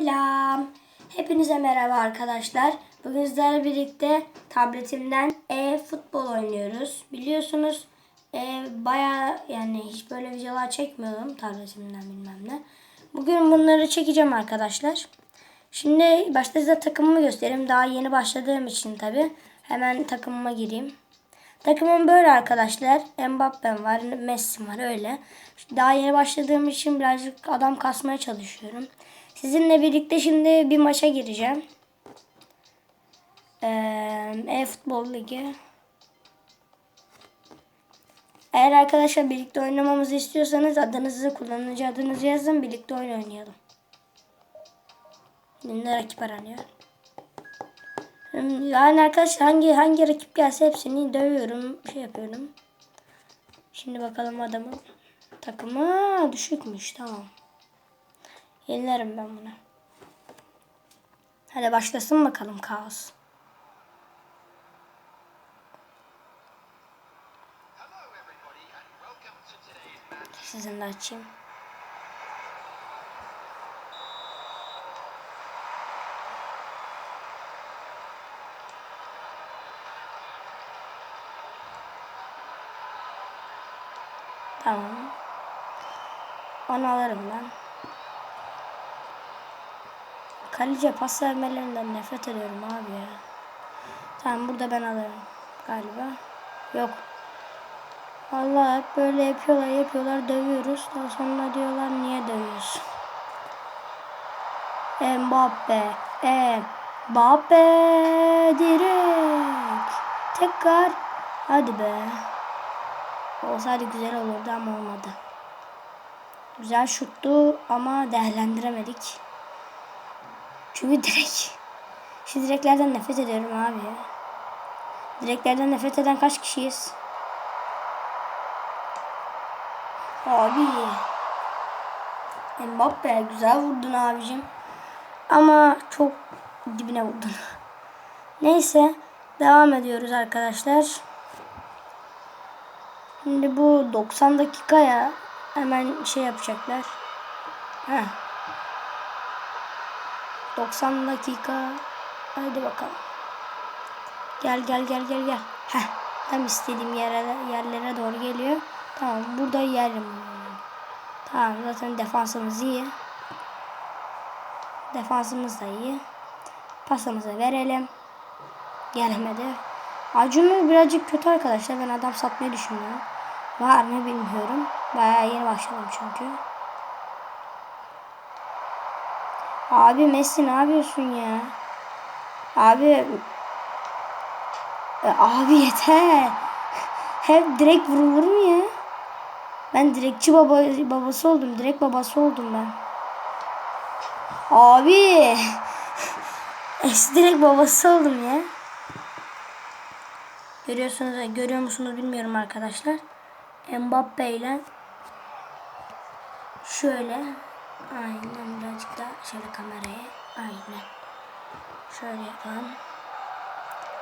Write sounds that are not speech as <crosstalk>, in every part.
Selam. Hepinize merhaba arkadaşlar. Bugün sizlerle birlikte tabletimden e-futbol oynuyoruz. Biliyorsunuz e, baya yani hiç böyle videolar çekmiyordum tabletimden bilmem ne. Bugün bunları çekeceğim arkadaşlar. Şimdi başta size takımımı göstereyim. Daha yeni başladığım için tabi. Hemen takımıma gireyim. Takımım böyle arkadaşlar. Mbappe'm var, Messi var öyle. Daha yeni başladığım için birazcık adam kasmaya çalışıyorum. Sizinle birlikte şimdi bir maça gireceğim. Ee, E-futbol ligi. Eğer arkadaşlar birlikte oynamamızı istiyorsanız adınızı, kullanıcı adınızı yazın. Birlikte oyun oynayalım. Şimdi rakip aranıyor. Yani arkadaşlar hangi hangi rakip gelse hepsini dövüyorum, şey yapıyorum. Şimdi bakalım adamın takımı düşükmüş. Tamam. Yenilerim ben bunu. Hadi başlasın bakalım kaos. Sizin de açayım. Tamam. Onu alırım ben. Kaleciye pas vermelerinden nefret ediyorum abi ya. Tamam burada ben alırım galiba. Yok. Allah hep böyle yapıyorlar yapıyorlar dövüyoruz. Daha sonra diyorlar niye dövüyorsun? Mbappe. Mbappe direkt. Tekrar. Hadi be. Olsaydı güzel olurdu ama olmadı. Güzel şuttu ama değerlendiremedik. Çünkü direkt. Şu direklerden nefret ediyorum abi ya. Direklerden nefret eden kaç kişiyiz? Abi. Mbappe güzel vurdun abicim. Ama çok dibine vurdun. <laughs> Neyse. Devam ediyoruz arkadaşlar. Şimdi bu 90 dakikaya hemen şey yapacaklar. Heh. 90 dakika. Hadi bakalım. Gel gel gel gel gel. Heh. Tam istediğim yere, yerlere doğru geliyor. Tamam burada yerim. Tamam zaten defansımız iyi. Defansımız da iyi. Pasımızı verelim. Gelemedi. Acun'u birazcık kötü arkadaşlar. Ben adam satmayı düşünüyorum. Var mı bilmiyorum. Bayağı yeni başladım çünkü. Abi Messi ne yapıyorsun ya? Abi e, abi yeter. Hep direkt vurulur mu ya? Ben direkçi baba babası oldum. Direkt babası oldum ben. Abi. <laughs> Es direkt babası oldum ya. Görüyorsunuz, görüyor musunuz bilmiyorum arkadaşlar. Mbappe ile şöyle aynen birazcık da şöyle kameraya aynen şöyle yapalım.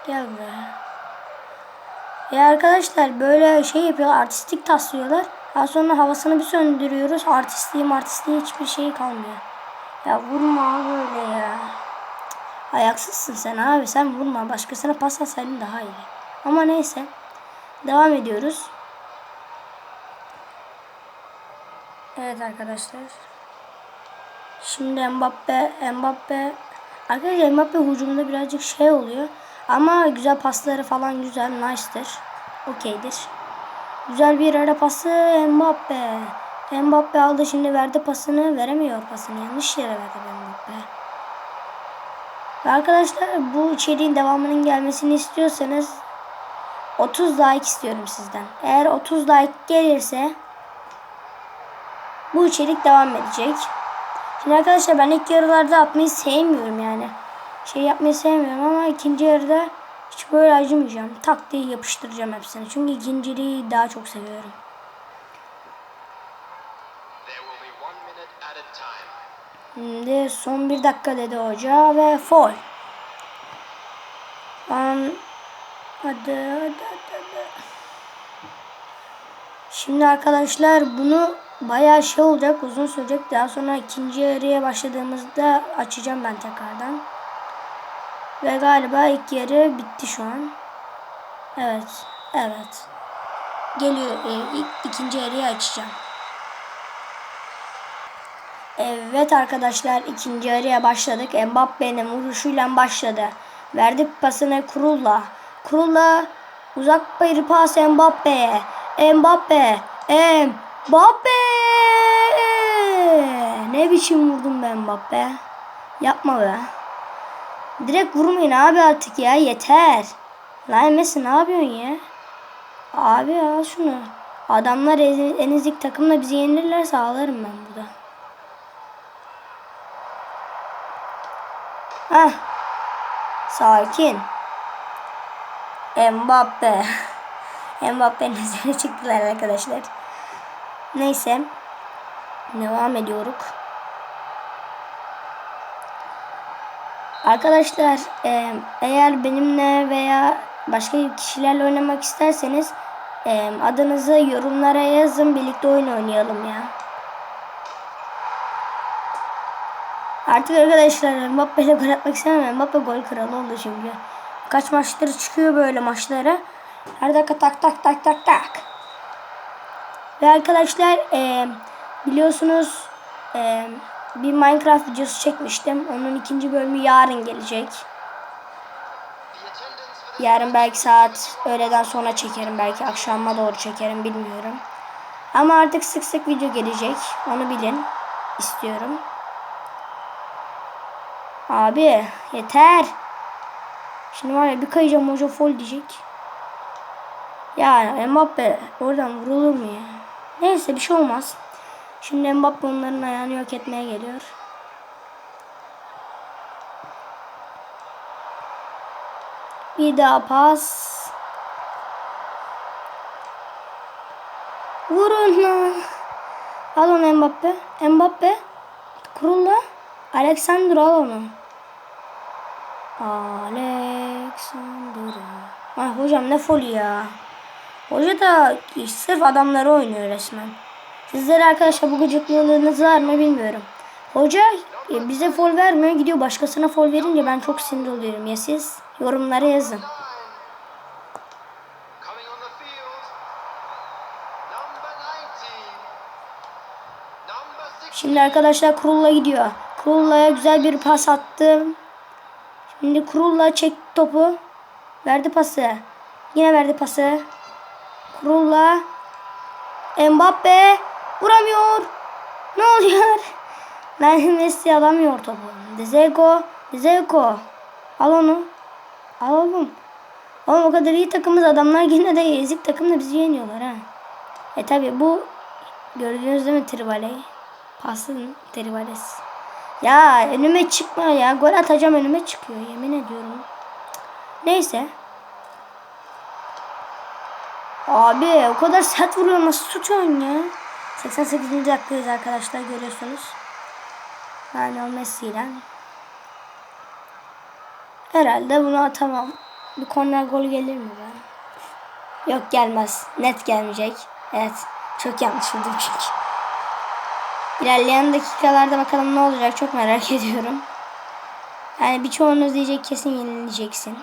Gel buraya. Ya arkadaşlar böyle şey yapıyorlar artistik taslıyorlar. Daha sonra havasını bir söndürüyoruz. Artistliğim artistliği hiçbir şey kalmıyor. Ya vurma böyle ya. Ayaksızsın sen abi sen vurma. Başkasına pas atsaydın daha iyi. Ama neyse. Devam ediyoruz. Evet arkadaşlar. Şimdi Mbappe, Mbappe Arkadaşlar Mbappe hücumda birazcık şey oluyor. Ama güzel pasları falan güzel, nice'dır. Okeydir. Güzel bir ara pası Mbappe. Mbappe aldı şimdi verdi pasını. Veremiyor pasını. Yanlış yere verdi Mbappe. Ve arkadaşlar bu içeriğin devamının gelmesini istiyorsanız 30 like istiyorum sizden. Eğer 30 like gelirse bu içerik devam edecek. Şimdi arkadaşlar ben ilk yarılarda atmayı sevmiyorum yani. Şey yapmayı sevmiyorum ama ikinci yarıda hiç böyle acımayacağım. Tak diye yapıştıracağım hepsini. Çünkü ikinciliği daha çok seviyorum. Şimdi son bir dakika dedi hoca ve foul. Lan hadi hadi hadi. hadi. Şimdi arkadaşlar bunu bayağı şey olacak, uzun sürecek. Daha sonra ikinci yarıya başladığımızda açacağım ben tekrardan. Ve galiba ilk yarı bitti şu an. Evet, evet. Geliyor, e, ilk, ikinci yarıyı açacağım. Evet arkadaşlar ikinci yarıya başladık. Mbappe'nin vuruşuyla başladı. Verdi pasını Kurulla. Kurulla uzak bir pas Mbappe'ye. Mbappe. Mbappe. Ne biçim vurdum ben Mbappe. Yapma be. Direkt vurmayın abi artık ya yeter. Lan Messi ne yapıyorsun ya? Abi al şunu. Adamlar en ezik takımla bizi yenilirlerse ağlarım ben burada. Heh. Sakin. Mbappe. <laughs> Mbappe'nin üzerine çıktılar arkadaşlar. Neyse. Devam ediyoruz. Arkadaşlar e, eğer benimle veya başka kişilerle oynamak isterseniz e, adınızı yorumlara yazın birlikte oyun oynayalım ya. Artık arkadaşlar Mbappe ile gol atmak istemem. Mbappe gol kralı oldu çünkü. Kaç maçları çıkıyor böyle maçlara. Her dakika tak tak tak tak tak. Ve arkadaşlar e, biliyorsunuz e, bir Minecraft videosu çekmiştim. Onun ikinci bölümü yarın gelecek. Yarın belki saat öğleden sonra çekerim. Belki akşama doğru çekerim bilmiyorum. Ama artık sık sık video gelecek. Onu bilin. istiyorum. Abi yeter. Şimdi var ya bir kayacağım hoca fol diyecek. Ya Mbappe oradan vurulur mu ya? Neyse bir şey olmaz. Şimdi Mbappe onların ayağını yok etmeye geliyor. Bir daha pas. Vurun lan. Al onu Mbappe. Mbappe. Kurulla. Alexander al onu. Alexander. Ay hocam ne foli ya. Hoca da sırf adamları oynuyor resmen. Sizlere arkadaşlar bu gıcıklığınız var mı bilmiyorum. Hoca e, bize fol vermiyor gidiyor başkasına fol verince ben çok sinir oluyorum ya siz yorumlara yazın. Coming on the field, number 19. Number 6. Şimdi arkadaşlar Kurulla gidiyor. Kurulla'ya güzel bir pas attım. Şimdi Kurulla çek topu. Verdi pası. Yine verdi pası. Kurulla. Mbappe. Vuramıyor. Ne oluyor? Lionel Messi alamıyor topu. Dzeko. Dzeko. Al onu. Al oğlum. Oğlum o kadar iyi takımız adamlar yine de ezik takımla bizi yeniyorlar ha. E tabi bu gördüğünüz değil mi Trivale'yi? Pasın Trivalesi. Ya önüme çıkma ya. Gol atacağım önüme çıkıyor yemin ediyorum. Neyse. Abi o kadar sert vuruyor nasıl tutuyorsun ya? 88. dakikayız arkadaşlar görüyorsunuz. Lionel Messi ile. Herhalde bunu atamam. Bir korner gol gelir mi be? Yok gelmez. Net gelmeyecek. Evet. Çok yanlış vurdum çünkü. İlerleyen dakikalarda bakalım ne olacak çok merak <laughs> ediyorum. Yani birçoğunuz diyecek kesin yenileceksin.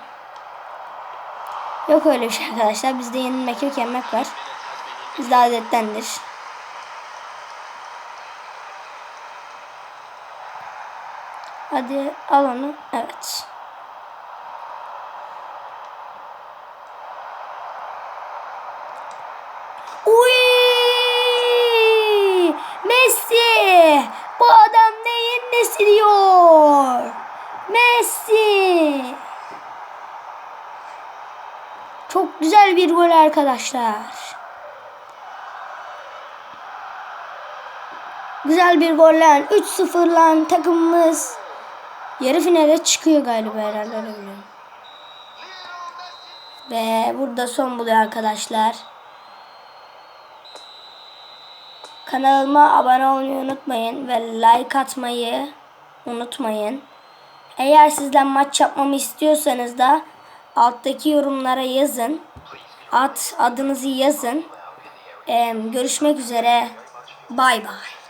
Yok öyle bir şey arkadaşlar. Bizde yenilmek yok yenmek var. Bizde adettendir. Hadi al onu. Evet. Uy! Messi! Bu adam neyin nesi diyor? Messi! Çok güzel bir gol arkadaşlar. Güzel bir golle 3-0'la takımımız yarı finale çıkıyor galiba herhalde öyle biliyorum. Ve burada son buluyor arkadaşlar. Kanalıma abone olmayı unutmayın ve like atmayı unutmayın. Eğer sizden maç yapmamı istiyorsanız da alttaki yorumlara yazın. At adınızı yazın. Ee, görüşmek üzere. Bay bay.